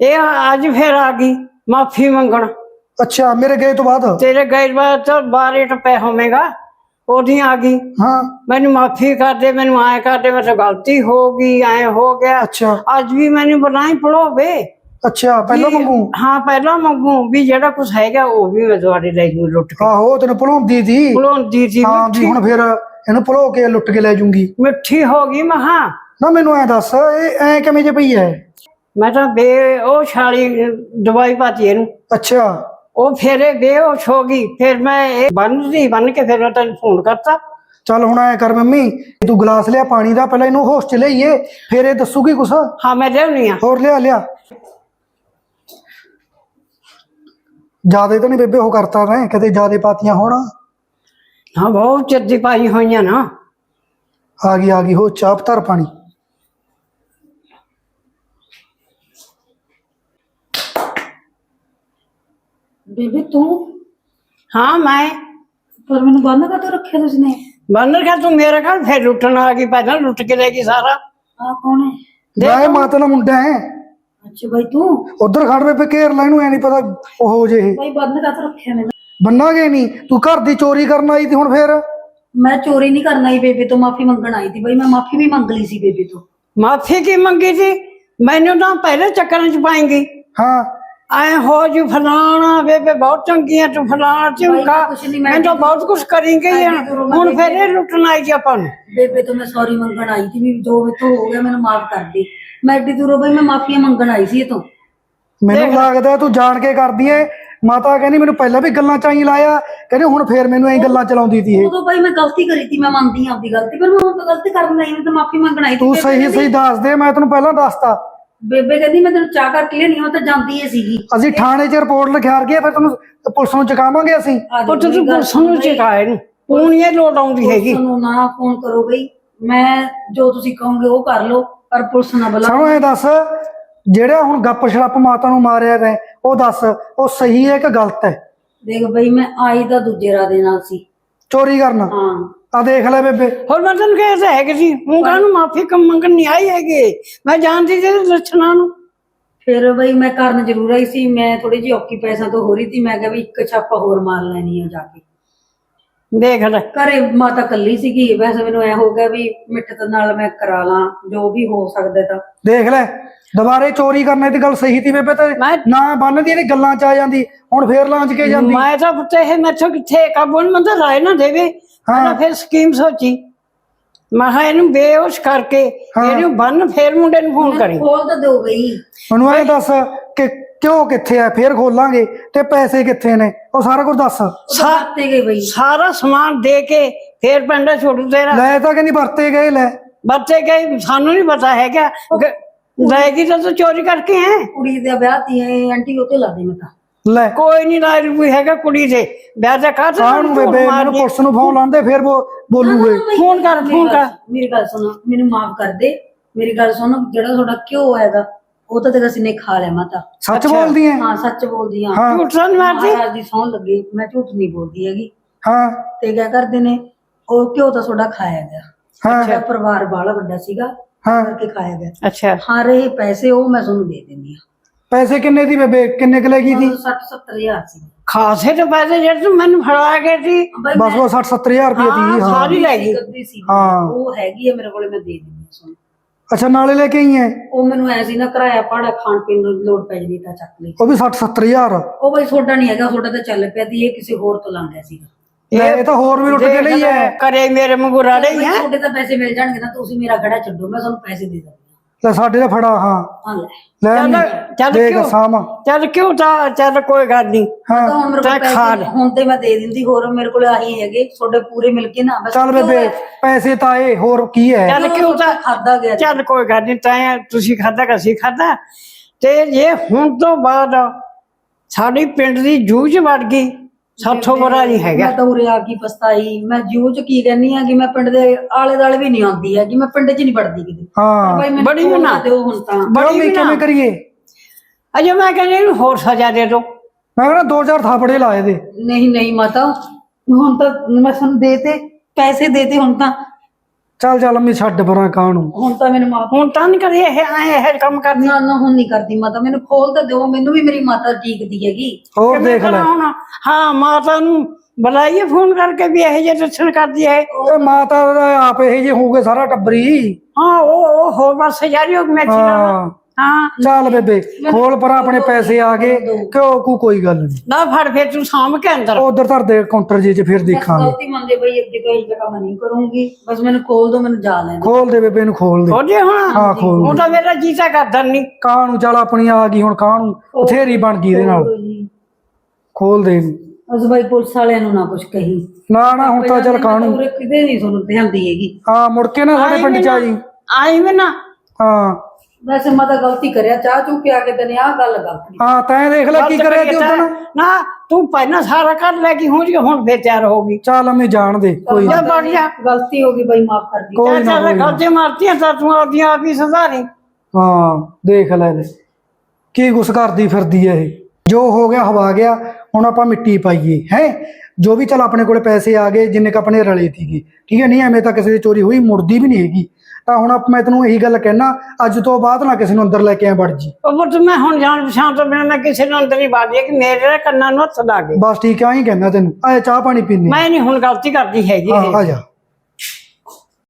ਇਹ ਅੱਜ ਫੇਰ ਆ ਗਈ ਮਾਫੀ ਮੰਗਣ। ਅੱਛਾ ਮੇਰੇ ਗਏ ਤੋਂ ਬਾਅਦ? ਤੇਰੇ ਗੈਰ ਬਾਤ ਤਾਂ ਬਾਰੇ ਟਪੇ ਹੋਵੇਗਾ। ਉਹਦੀ ਆ ਗਈ। ਹਾਂ। ਮੈਨੂੰ ਮਾਫੀ ਕਰ ਦੇ ਮੈਨੂੰ ਆਏ ਕਰ ਦੇ ਮੇਰੇ ਤੋਂ ਗਲਤੀ ਹੋ ਗਈ ਐ ਹੋ ਗਿਆ। ਅੱਛਾ। ਅੱਜ ਵੀ ਮੈਨੂੰ ਬਣਾਈ ਪੜੋਵੇ ਅੱਛਾ ਪਹਿਲਾਂ ਮੰਗੂ ਹਾਂ ਪਹਿਲਾਂ ਮੰਗੂ ਵੀ ਜਿਹੜਾ ਕੁਝ ਹੈਗਾ ਉਹ ਵੀ ਮੈਂ ਤੁਹਾਡੇ ਲੈ ਜੂ ਲੁੱਟ ਕੇ ਆਹੋ ਤੈਨੂੰ ਭੁਲਾਉਂਦੀ ਦੀ ਭੁਲਾਉਂਦੀ ਸੀ ਹਾਂ ਵੀ ਹੁਣ ਫਿਰ ਇਹਨੂੰ ਭੁਲੋ ਕੇ ਲੁੱਟ ਕੇ ਲੈ ਜੂੰਗੀ ਮਿੱਠੀ ਹੋ ਗਈ ਮਹਾ ਨਾ ਮੈਨੂੰ ਐ ਦੱਸ ਇਹ ਐ ਕਿਵੇਂ ਜੇ ਪਈ ਐ ਮੈਂ ਤਾਂ ਬੇ ਉਹ ਛਾਲੀ ਦਵਾਈ ਪਾਤੀ ਇਹਨੂੰ। ਅੱਛਾ। ਉਹ ਫੇਰੇ ਬੇਹੋਸ਼ ਹੋ ਗਈ। ਫਿਰ ਮੈਂ ਇਹ ਬੰਨਦੀ ਬੰਨ ਕੇ ਫਿਰ ਮੈਂ ਤੈਨੂੰ ਫੋਨ ਕਰਤਾ। ਚੱਲ ਹੁਣ ਐ ਕਰ ਮੰਮੀ ਤੂੰ ਗਲਾਸ ਲਿਆ ਪਾਣੀ ਦਾ ਪਹਿਲਾਂ ਇਹਨੂੰ ਹੋਸ਼ ਚ ਲਈਏ ਫਿਰ ਇਹ ਦੱਸੂਗੀ ਕੁਛ। ਹਾਂ ਮੈਂ ਲਿਆਉਣੀ ਆ। ਹੋਰ ਲਿਆ ਲਿਆ। ਜਿਆਦੇ ਤਾਂ ਨਹੀਂ ਬੇਬੇ ਉਹ ਕਰਤਾ ਮੈਂ ਕਦੇ ਜਿਆਦੇ ਪਾਤੀਆਂ ਹੋਣ। ਹਾਂ ਬਹੁਤ ਚਿਰ ਦੀ ਪਾਈ ਹੋਈਆਂ ਨਾ। ਆ ਗਈ ਆ ਗਈ ਹੋ ਚਾਪ ਧਰ ਪਾਣੀ। ਬੇਬੇ ਤੂੰ? ਹਾਂ ਮੈਂ। ਪਰ ਮੈਨੂੰ ਬੰਦ ਕਾਹਤੋਂ ਰੱਖਿਆ ਤੁਸੀਂ ਨੇ? ਬੰਨ ਰਿਹਾ ਤੂੰ ਮੇਰੇ ਘਰ ਫਿਰ ਲੁੱਟਣ ਆ ਗਈ ਪਹਿਲਾਂ ਲੁੱਟ ਕੇ ਲੈ ਗਈ ਸਾਰਾ। ਆ ਕੌਣ ਹੈ? ਮੈਂ ਮਾਤਾ ਦਾ ਮੁੰਡਾ ਹੈ। ਅੱਛਾ ਬਾਈ ਤੂੰ? ਉਧਰ ਖੜ ਬੇਬੇ ਘੇਰ ਲੈ ਇਹਨੂੰ ਐ ਨਹੀਂ ਪਤਾ ਉਹ ਹੋ ਜੇ ਇਹ। ਬਾਈ ਬੰਦ ਕਾਹਤੋਂ ਰੱਖਿਆ ਮੈਨੂੰ। ਬੰਨਾਗੇ ਨਹੀਂ। ਤੂੰ ਘਰ ਦੀ ਚੋਰੀ ਕਰਨ ਆਈ ਤੇ ਹੁਣ ਫੇਰ? ਮੈਂ ਚੋਰੀ ਨਹੀਂ ਕਰਨ ਆਈ ਬੇਬੇ ਤੋਂ ਮਾਫੀ ਮੰਗਣ ਆਈ ਸੀ ਬਾਈ। ਮੈਂ ਮਾਫੀ ਵੀ ਮੰਗ ਲਈ ਸੀ ਬੇਬੇ ਤੋਂ। ਮਾਫੀ ਕੀ ਮੰਗੀ ਸੀ? ਮੈਨੂੰ ਤਾਂ ਪਹਿਲੇ ਚੱਕਰਾਂ ਚ ਪਾਏਂਗੀ। ਹਾਂ। ਐ ਹੋ ਜੂ ਫਲਾਣਾ ਬੇਬੇ ਬਹੁਤ ਚੰਗੀ ਹੈ ਤੂੰ ਫਲਾਣਾ ਨੀ, ਮੈਂ ਤਾਂ ਬਹੁਤ ਕੁਝ ਕਰੀ ਗਈ ਹਾਂ ਹੁਣ ਫਿਰ ਇਹ ਲੁੱਟਣ ਆਈ ਜੀ ਆਪਾਂ ਨੂੰ। ਬੇਬੇ ਤੋਂ ਮੈਂ ਸੌਰੀ ਮੰਗਣ ਆਈ ਸੀ ਵੀ ਜੋ ਮੇਥੋਂ ਹੋ ਗਿਆ ਮੈਨੂੰ ਮਾਫ ਕਰ ਦੇ। ਮੈਂ ਐਡੀ ਦੂਰੋਂ ਬਈ ਮੈਂ ਮਾਫੀਆਂ ਮੰਗਣ ਆਈ ਸੀ ਇਹ ਤੋਂ ਮੈਨੂੰ ਲੱਗਦਾ ਤੂੰ ਜਾਣ ਕੇ ਕਰਦੀ ਏ। ਮਾਤਾ ਕਹਿੰਦੀ ਮੈਨੂੰ ਪਹਿਲਾਂ ਵੀ ਗੱਲਾਂ ਚਾਈ ਲਾਇਆ। ਕਹਿੰਦੇ ਹੁਣ ਫੇਰ ਮੈਨੂੰ ਐਂ ਗੱਲਾਂ ਚਲਾਉਂਦੀ ਤੀ ਇਹ। ਉਦੋਂ ਬਾਈ ਮੈਂ ਗਲਤੀ ਕਰੀ ਸੀ ਮੈਂ ਮੰਨਦੀ ਹਾਂ ਆਪਦੀ ਗਲਤੀ ਪਰ ਮੈਂ ਹੁਣ ਤਾਂ ਗਲਤੀ ਕਰਨ ਲਈ ਮੈਂ ਤਾਂ ਮਾਫੀ ਮੰਗਣ ਆਈ ਸੀ ਤੂੰ ਸਹੀ ਸਹੀ ਦੱਸ ਦੇ ਮੈਂ ਤੈਨੂੰ ਪਹਿਲਾਂ ਦੱਸਤਾ। ਬੇਬੇ ਕਹਿੰਦੀ ਮੈਂ ਤੈਨੂੰ ਚਾਹ ਕਰਕੇ ਲਿਆਣੀ ਉਹ ਤਾਂ ਜਾਂਦੀ ਏ ਸੀਗੀ। ਅਸੀਂ ਥਾਣੇ 'ਚ ਰਿਪੋਰਟ ਲਿਖਿਆ ਰਗੇ ਫਿਰ ਤੈਨੂੰ ਪੁਲਿਸ ਨੂੰ ਚੁਕਾਵਾਂਗੇ ਅਸੀਂ। ਪੁੱਤ ਤੂੰ ਪੁਲਿਸ ਨੂੰ ਚਕਾਏ ਨੂੰ। ਹੁਣ ਇਹ ਲੋਟ ਆਉਂਦੀ ਹੈਗੀ। ਤੁਹਾਨੂੰ ਨਾ ਫੋਨ ਕਰੋ ਬਈ। ਮੈਂ ਜੋ ਤੁਸੀਂ ਕਹੋਗੇ ਉਹ ਕਰ ਲਓ ਪਰ ਪੁਲਿਸ ਨਾ ਬੁਲਾਓ ਸਾਨੂੰ ਇਹ ਦੱਸ ਜਿਹੜਾ ਹੁਣ ਗੱਪ ਛੜੱਪ ਮਾਤਾ ਨੂੰ ਮਾਰਿਆ ਗਏ ਉਹ ਦੱਸ ਉਹ ਸਹੀ ਹੈ ਕਿ ਗਲਤ ਹੈ? ਦੇਖ ਬਈ ਮੈਂ ਆਈ ਤਾਂ ਦੂਜੇ ਰਾਦੇ ਨਾਲ ਸੀ। ਚੋਰੀ ਕਰਨਾ। ਹਾਂ। ਆ ਦੇਖ ਲੈ ਬੇਬੇ। ਹੋਰ ਮੈਂ ਤੈਨੂੰ ਕਿਹਾ ਤਾਂ ਹੈਗੀ ਸੀ ਹੁਣ ਕਾਹਨੂੰ ਮਾਫੀ ਕੰਮ ਮੰਗਣ ਨਹੀਂ ਆਈ ਹੈਗੀ? ਮੈਂ ਜਾਣਦੀ ਤੇ ਲੱਛਣਾਂ ਨੂੰ। ਫਿਰ ਬਈ ਮੈਂ ਕਰਨ ਜ਼ਰੂਰ ਆਈ ਸੀ ਮੈਂ ਥੋੜੀ ਜਿਹੀ ਔਕੀ ਪੈਸਾ ਤੋਂ ਹੋ ਰਹੀ ਸੀ ਮੈਂ ਕਿਹਾ ਵੀ ਇੱਕ ਛਾਪਾ ਹੋਰ ਮਾਰ ਲੈਣੀ ਆ ਜਾ ਕੇ। ਦੇਖ ਲੈ। ਘਰੇ ਮਾਤਾ ਕੱਲੀ ਸੀਗੀ ਵੈਸੇ ਮੈਨੂੰ ਐ ਹੋ ਗਿਆ ਵੀ ਮਿੱਠਤ ਨਾਲ ਮੈਂ ਕਰਾ ਲਾਂ ਜੋ ਵੀ ਹੋ ਸਕਦਾ ਤਾਂ। ਦੇਖ ਲੈ ਦੁਬਾਰੇ ਚੋਰੀ ਕਰਨੇ ਦੀ ਗੱਲ ਸਹੀ ਤੀ ਬੇਬੇ ਤੇ ਮੈਂ ਨਾ ਬੰਨਦੀ ਇਹਦੀ ਗੱਲਾਂ ਚ ਆ ਜਾਂਦੀ ਹੁਣ ਫੇਰ ਲਾਂਚ ਕੇ ਜਾਂਦੀ। ਮੈਂ ਤਾਂ ਪੁੱਤ ਇਹ ਮੈਥੋਂ ਕਿੱਥੇ ਕਾਬੂ ਮੈਂ ਤਾਂ ਰਾਏ ਨਾ ਦੇਵੇ। ਮੈਂ ਫਿਰ ਸਕੀਮ ਸੋਚੀ। ਮੈਂ ਕਿਹਾ ਇਹਨੂੰ ਬੇਹੋਸ਼ ਕਰਕੇ ਇਹਨੂੰ ਬੰਨ ਫੇਰ ਮੁੰਡੇ ਨੂੰ ਫੋਨ ਕਰੀ। ਖੋਲ ਤਾਂ ਦਿਓ ਬਈ। ਮੈਨੂੰ ਇਹ ਦੱਸ ਕਿ ਕਿਉਂ ਕਿੱਥੇ ਆ? ਫੇਰ ਖੋਲਾਂਗੇ। ਤੇ ਪੈਸੇ ਕਿੱਥੇ ਨੇ? ਉਹ ਸਾਰਾ ਕੁਝ ਦੱਸ। ਸਾਤੇ ਗਏ ਬਈ। ਸਾਰਾ ਸਮਾਨ ਦੇ ਕੇ ਫੇਰ ਪਿੰਡਾ ਛੋਟੂ ਤੇਰਾ ਲੈ ਤਾਂ ਕਿ ਨਹੀਂ ਵਰਤੇ ਗਏ ਲੈ। ਬੱਚੇ ਗਏ ਸਾਨੂੰ ਨਹੀਂ ਪਤਾ ਹੈਗਾ। ਲੈ ਗਈ ਤਾਂ ਤੂੰ ਚੋਰੀ ਕਰਕੇ ਹੈ ਕੁੜੀ ਦਾ ਵਿਆਹ ਤੀ ਆਂਟੀ ਉਹ ਤੇ ਲਾ ਦੇ ਮੈਂ ਤਾਂ। ਲੈ। ਕੋਈ ਨਹੀਂ ਲਾਇਰ ਕੋਈ ਹੈਗਾ ਕੁੜੀ ਦੇ। ਵਿਆਹ ਦਾ ਕਾਹਤੇ ਆਹ ਨੂੰ ਬੇਬੇ? ਮੈਨੂੰ ਪੁਲਿਸ ਨੂੰ ਫੋਨ ਲਾਉਂਦੇ ਫੇਰ ਉਹ ਬੋਲੂਗੇ। ਫੋਨ ਕਰ ਫੋਨ ਕਰ। ਮੇਰੀ ਗੱਲ ਸੁਣੋ ਮੈਨੂੰ ਮਾਫ ਕਰ ਦੇ। ਮੇਰੀ ਗੱਲ ਸੁਣੋ ਜਿਹੜਾ ਤੁਹਾਡਾ ਕਿਉਂ ਹੈਗਾ ਉਹ ਤਾਂ ਤੇ ਅਸੀਂ ਨੇ ਖਾ ਲਿਆ ਮਾਤਾ। ਸੱਚ ਬੋਲਦੀ ਐ? ਹਾਂ ਸੱਚ ਬੋਲਦੀ ਹਾਂ ਹਾਂ। ਝੂਠ ਤਾਂ ਨੀ ਮਾਰਦੀ? ਮਹਾਰਾਜ ਦੀ ਸੌਂ ਲੱਗੇ ਮੈਂ ਝੂਠ ਨਹੀਂ ਬੋਲਦੀ ਹੈਗੀ। ਹਾਂ। ਤੇ ਕਿਆ ਕਰਦੇ ਨੇ? ਉਹ ਘਿਓ ਤਾਂ ਤੁਹਾਡਾ ਖਾਇਆ ਗਿਆ। ਹਾਂ। ਮੇਰਾ ਪਰਿਵਾਰ ਬਾਹਲਾ ਵੱਡਾ ਸੀਗਾ ਹਾਂ। ਕਰਕੇ ਖਾਇਆ ਗਿਆ। ਅੱਛਾ। ਹਾਂ ਰਹੇ ਪੈਸੇ ਉਹ ਮੈਂ ਤੁਹਾਨੂੰ ਦੇ ਦਿੰਦੀ ਆ। ਪੈਸੇ ਕਿੰਨੇ ਦੀ ਬੇਬੇ? ਕਿੰਨੇ ਕੁ ਲੈ ਗਈ ਸੀ? 60 70000 ਸੀ। ਖਾਸੇ ਤੇ ਪੈਸੇ ਜਿਹੜੇ ਤੂੰ ਮੈਨੂੰ ਫੜਾ ਕੇ ਸੀ। ਬਸ ਉਹ 60 70000 ਰੁਪਏ ਦੀ ਹਾਂ, ਹਾਂ ਸਾਰੀ ਲੈ ਗਈ। ਸੀ ਹਾਂ। ਉਹ ਹੈਗੀ ਆ ਮੇਰੇ ਕੋਲੇ ਮੈਂ ਦੇ ਦਿੰਦੀ ਤੁਹਾਨੂੰ ਅੱਛਾ ਨਾਲੇ ਲੈ ਕੇ ਆਈ ਐ? ਉਹ ਮੈਨੂੰ ਐ ਸੀ ਨਾ ਕਿਰਾਇਆ ਪਾੜਾ ਖਾਣ ਪੀਣ ਨੂੰ ਲੋੜ ਪੈ ਜਦੀ ਤਾਂ ਚੱਕ ਲਈ। ਉਹ ਵੀ 60 70000 ਉਹ ਬਈ ਤੁਹਾਡਾ ਨਹੀਂ ਹੈਗਾ ਤੁਹਾਡਾ ਤਾਂ ਚੱਲ ਪਿਆ ਦੀ ਇਹ ਕਿਸੇ ਹੋਰ ਤੋਂ ਲੰਘ ਗਿਆ ਸੀਗਾ। ਲੈ ਇਹ ਤਾਂ ਹੋਰ ਵੀ ਲੁੱਟ ਕੇ ਲਈ ਐ। ਕਰੇ ਮੇਰੇ ਵਾਂਗੂ ਰਾੜੇ ਹੀ ਹੈ ਤੁਹਾਡੇ ਤਾਂ ਪੈਸੇ ਮਿਲ ਜਾਣਗੇ ਨਾ ਤੁਸੀਂ ਮੇਰਾ ਖੜਾ ਛੱਡੋ ਮੈਂ ਤੁਹਾਨੂੰ ਪੈਸੇ ਦੇ ਦਿੰਦੀ ਲੈ ਸਾਡੇ ਦਾ ਫੜਾ ਹਾਂ। ਹਾਂ ਲੈ। ਲੈ ਚੱਲ ਨੀ। ਚੱਲ ਦੇਖ ਕਿਉਂ? ਚੱਲ ਕਿਉਂ ਤਾਂ ਚੱਲ ਕੋਈ ਗੱਲ ਨਹੀਂ। ਹਾਂ। ਤਾਂ ਹੁਣ ਮੇਰੇ ਕੋਲ ਤਾਂ ਖਾ ਪੈਸੇ ਹੁਣ ਤੇ ਮੈਂ ਦੇ ਦਿੰਦੀ ਹੋਰ ਮੇਰੇ ਕੋਲ ਆਹੀ ਹੈਗੇ ਤੁਹਾਡੇ ਪੂਰੇ ਮਿਲ ਕੇ ਨਾ ਬਸ ਚੱਲ ਬੇਬੇ ਪੈਸੇ ਤਾਂ ਇਹ ਹੋਰ ਕੀ ਹੈ? ਚੱਲ ਕਿਉਂ ਤਾਂ ਖਾਦਾ ਗਿਆ। ਜੀ। ਚੱਲ ਕੋਈ ਗੱਲ ਨਹੀਂ ਤਾਂ ਤੁਸੀਂ ਖਾਦਾ ਕਿ ਅਸੀਂ ਖਾਦਾ ਤੇ ਜੇ ਹੁਣ ਤੋਂ ਬਾਅਦ ਸਾਡੀ ਪਿੰਡ ਦੀ ਜੂਝ ਵੜ ਗਈ। ਸਾਥੋਂ ਬੜਾ ਨਹੀਂ ਹੈਗਾ। ਮੈਂ ਤਾਂ ਉਰੇ ਆ ਕੀ ਪਛਤਾਈ। ਮੈਂ ਜੂ ਚ ਕੀ ਕਹਿੰਨੀ ਆ ਕਿ ਮੈਂ ਪਿੰਡ ਦੇ ਆਲੇ ਦਾਲੇ ਵੀ ਨਹੀਂ ਆਉਂਦੀ ਹੈ ਕਿ ਮੈਂ ਪਿੰਡ ਚ ਨਹੀਂ ਵੜਦੀ ਕਿਤੇ। ਹਾਂ ਭਾਈ ਮੈਨੂੰ ਬੜੀ। ਨਾ ਦਿਓ ਹੁਣ ਤਾਂ। ਬੜੀ ਵੀ ਕਿਵੇਂ ਕਰੀਏ? ਅਜੇ ਮੈਂ ਕਹਿੰਦੀ ਇਹਨੂੰ ਹੋਰ ਸਜ਼ਾ ਦੇ ਦੋ ਮੈਂ ਕਹਿੰਦਾ ਦੋ ਚਾਰ ਥਾਪੜੇ ਲਾਏ ਦੇ ਨਹੀਂ ਨਹੀਂ ਮਾਤਾ ਹੁਣ ਤਾਂ ਮੈਂ ਤੁਹਾਨੂੰ ਦੇਤੇ ਪੈਸੇ ਦੇਤੇ ਹੁਣ ਤਾਂ ਚੱਲ ਚੱਲ ਮੈਂ ਛੱਡ ਪਰਾਂ ਕਾਂ ਨੂੰ। ਹੁਣ ਤਾਂ ਮੈਨੂੰ ਮਾਫ ਹੁਣ ਤਾਂ ਨਹੀਂ ਕਰੀ ਇਹ ਐ ਇਹ ਕੰਮ ਕਰਨੀ ਨਾ ਨਾ ਹੁਣ ਨਹੀਂ ਕਰਦੀ ਮਾਤਾ। ਮੈਨੂੰ ਖੋਲ ਤਾਂ ਦਿਓ ਮੈਨੂੰ ਵੀ ਮੇਰੀ ਮਾਤਾ ਠੀਕਦੀ ਹੈਗੀ। ਹੋਰ ਦੇਖ ਲੈ। ਹੁਣ ਹਾਂ ਮਾਤਾ ਨੂੰ ਬੁਲਾਈਏ ਫੋਨ ਕਰਕੇ ਵੀ ਇਹ ਜੇ ਲੱਛਣ ਕਰਦੀ ਹੈ। ਇਹ ਮਾਤਾ ਦਾ ਆਪ ਇਹ ਜੇ ਹੋਊਗੇ ਸਾਰਾ ਟੱਬਰੀ। ਹਾਂ ਉਹ ਉਹ ਹੋਰ ਬਸ ਜਾਰੀ ਹੋ ਮੈਂ ਹਾਂ। ਹਾਂ। ਚੱਲ ਬੇਬੇ ਖੋਲ ਪਰਾਂ ਆਪਣੇ ਪੈਸੇ ਆ ਗਏ ਕਿਉਂ ਕੋ ਕੋਈ ਗੱਲ ਨਹੀਂ। ਨਾ ਫੜ ਫੇਰ ਤੂੰ ਸਾਂਭ ਕੇ ਅੰਦਰ। ਉਧਰ ਧਰ ਦੇ ਕਾਊਂਟਰ ਜੀ ਚ ਫਿਰ ਦੇਖਾਂਗੇ। ਗਲਤੀ ਮੰਨਦੇ ਬਈ ਅੱਗੇ ਇਹ ਜਗ੍ਹਾ ਮੈਂ ਨਹੀਂ ਕਰੂੰਗੀ। ਬਸ ਮੈਨੂੰ ਖੋਲ ਦਿਓ ਮੈਨੂੰ ਜਾ ਲੈਣ। ਖੋਲ ਦੇ ਬੇਬੇ ਨੂੰ ਖੋਲ ਦੇ। ਹੋ ਜੇ ਹੁਣ। ਹਾਂ ਖੋਲ ਉਹ ਤਾਂ ਮੇਰਾ ਜੀਤਾ ਕਰਦਾ ਨਹੀਂ ਕਾਂ ਨੂੰ ਚੱਲ ਆਪਣੀ ਆ ਗਈ ਹੁਣ ਕਾਂ ਨੂੰ? ਬਥੇਰੀ ਬਣ ਗਈ ਇਹਦੇ ਨਾਲ। ਖੋਲੋ। ਖੋਲ ਦੇ। ਬਸ ਬਾਈ ਪੁਲਿਸ ਵਾਲਿਆਂ ਨੂੰ ਨਾ ਕੁਛ ਕਹੀ। ਨਾ ਨਾ ਹੁਣ ਤਾਂ ਚੱਲ ਕਾਂ ਨੂੰ? ਕਿਤੇ ਨਹੀਂ ਤੁਹਾਨੂੰ ਧਿਆਨਦੀ ਹੈਗੀ ਹਾਂ ਮੁੜ ਕੇ ਨਾ ਸਾਡੇ ਪਿੰਡ ਚ ਆ ਜੀ। ਆਈ ਵੀ ਨਾ। ਹਾਂ। ਵੈਸੇ ਮੈਂ ਤਾਂ ਗਲਤੀ ਕਰਿਆ ਚਾਹ ਚੂ ਪਿਆ ਕੇ ਤੈਨੇ ਆਹ ਗੱਲ ਗਲਤ। ਹਾਂ ਤੈਂ ਦੇਖ ਲੈ ਕੀ ਕਰਿਆ ਤੀ ਉਦੋਂ ਨਾ ਤੂੰ ਪਹਿਲਾਂ ਸਾਰਾ ਕਰ ਲੈ ਕਿ ਹੁਣ ਹੁਣ ਫੇਰ ਤਿਆਰ ਹੋ ਗਈ। ਚੱਲ ਮੈਂ ਜਾਣ ਦੇ ਕੋਈ ਜਾ ਬਣ ਜਾ ਗਲਤੀ ਹੋ ਗਈ ਬਾਈ ਮਾਫ ਕਰ ਦੀ। ਕੋਈ ਨਾ ਕੋਈ ਨਾ। ਗੱਜੇ ਮਾਰਤੀਆਂ ਤਾਂ ਤੂੰ ਆਪਦੀਆਂ ਆਪ ਹੀ ਸੁਧਾਰੀ ਹਾਂ ਦੇਖ ਲੈ ਲੈ ਕੀ ਗੁੱਸ ਕਰਦੀ ਫਿਰਦੀ ਐ ਇਹ। ਜੋ ਹੋ ਗਿਆ ਹਵਾ ਗਿਆ ਹੁਣ ਆਪਾਂ ਮਿੱਟੀ ਪਾਈਏ ਹੈ? ਜੋ ਵੀ ਚੱਲ ਆਪਣੇ ਕੋਲੇ ਪੈਸੇ ਆ ਗਏ ਜਿੰਨੇ ਕ ਆਪਣੇ ਰਲੇ ਸੀਗੇ। ਠੀਕ ਹੈ ਨਹੀਂ ਐਵੇਂ ਤਾਂ ਕਿਸੇ ਦੀ ਚੋਰੀ ਹੋਈ ਮੁੜਦੀ ਵੀ ਨਹੀਂ ਹੈਗੀ। ਤਾਂ ਹੁਣ ਆਪ- ਮੈਂ ਤੈਨੂੰ ਇਹੀ ਗੱਲ ਕਹਿਣਾ ਅੱਜ ਤੋਂ ਬਾਅਦ ਨਾ ਕਿਸੇ ਨੂੰ ਅੰਦਰ ਲੈ ਕੇ ਆ ਵੜ ਜੀ। ਉਹ ਪੁੱਤ ਮੈਂ ਹੁਣ ਜਾਣ ਪਛਾਣ ਤੋਂ ਬਿਨਾਂ ਮੈਂ ਕਿਸੇ ਨੂੰ ਅੰਦਰ ਨਹੀਂ ਬਾੜਦੀ ਕਿ ਮੇਰੇ ਕੰਨਾਂ ਨੂੰ ਹੱਥ ਲਾ ਗਏ ਬਸ ਠੀਕ ਆ ਹੀ ਕਹਿਣਾ ਤੈਨੂੰ। ਆਏ ਚਾਹ ਪਾਣੀ ਪੀਨੇ ਮੈਂ ਨਹੀਂ ਹੁਣ ਗਲਤੀ ਕਰਦੀ ਹੈਗੀ ਇਹ ਆ ਜਾ।